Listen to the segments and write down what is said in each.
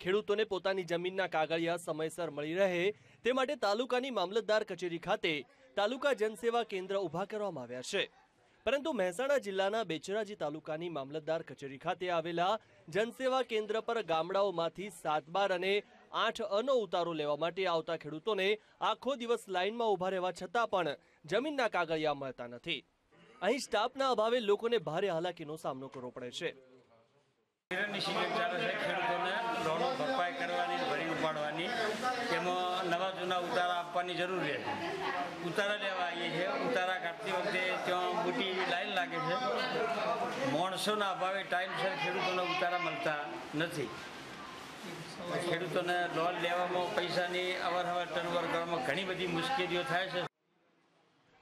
ખેડૂતોને પોતાની જમીનના કાગળિયા સમયસર મળી રહે તે માટે તાલુકાની મામલતદાર કચેરી ખાતે તાલુકા જનસેવા કેન્દ્ર ઊભા કરવામાં આવ્યા છે. પરંતુ મહેસાણા જિલ્લાના બેચરાજી તાલુકાની મામલતદાર કચેરી ખાતે આવેલા જનસેવા કેન્દ્ર પર ગામડાઓમાંથી સાત બાર અને આઠ અનો ઉતારો લેવા માટે આવતા ખેડૂતોને આખો દિવસ લાઇનમાં ઊભા રહેવા છતાં પણ જમીનના કાગળિયા મળતા નથી. અહીં સ્ટાફના અભાવે લોકોને ભારે હાલાકીનો સામનો કરવો પડે છે. ખેડૂતોને. લોનો ભરપાઈ કરવાની, ભરી ઉપાડવાની. તેમાં નવા જૂના ઉતારા આપવાની જરૂર છે. ઉતારા લેવા આવીએ છીએ. ઉતારા કાઢતી વખતે ત્યાં મોટી લાઈન લાગે છે. માણસોના અભાવે ટાઈમસર ખેડૂતોને ઉતારા મળતા નથી. ખેડૂતોને લોન લેવામાં પૈસાની અવરહવર ટર્નઓવર કરવામાં ઘણી બધી મુશ્કેલીઓ થાય છે.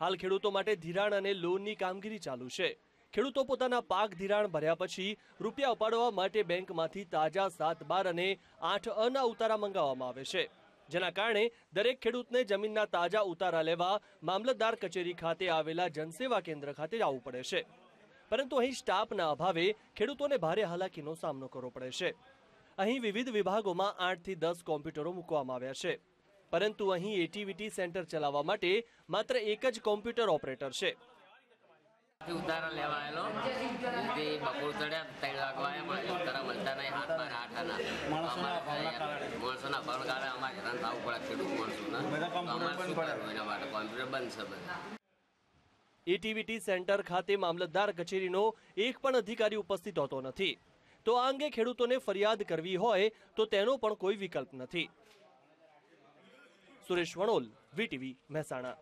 હાલ ખેડૂતો માટે ધિરાણ અને લોનની કામગીરી ચાલુ છે. ખેડૂતો પોતાના પાક ધિરાણ ભર્યા પછી રૂપિયા ઉપાડવા માટે બેંકમાંથી તાજા સાત બાર અને આઠ અના ઉતારા મંગાવવામાં આવે છે. જેના કારણે દરેક ખેડૂતને જમીનના તાજા ઉતારા લેવા મામલતદાર કચેરી ખાતે આવેલા જનસેવા કેન્દ્ર ખાતે જવું પડે છે. પરંતુ અહીં સ્ટાફના અભાવે ખેડૂતોને ભારે હાલાકીનો સામનો કરવો પડે છે. અહીં વિવિધ વિભાગોમાં આઠથી દસ કોમ્પ્યુટરો મૂકવામાં આવ્યા છે. પરંતુ અહીં એટીવીટી સેન્ટર ચલાવવા માટે માત્ર એક જ કોમ્પ્યુટર ઓપરેટર છે. ઉતારા લેવાયેલો. તે બપોર ચડ્યા ત્રણ વાગવા પણ ઉતારા મળતા નહીં હાથ બાર આઠ આના માણસોના ભાવ કાઢે અમારે હેરાન થવું પડે ખેડૂત માણસોના એના માટે? કોમ્પ્યુટર બંધ છે બધા. એટીવીટી સેન્ટર ખાતે મામલતદાર કચેરીનો એક પણ અધિકારી ઉપસ્થિત હોતો નથી. તો આ અંગે ખેડૂતોને ફરિયાદ કરવી હોય તો તેનો પણ કોઈ વિકલ્પ નથી. સુરેશ વણોલ વીટીવી મહેસાણા.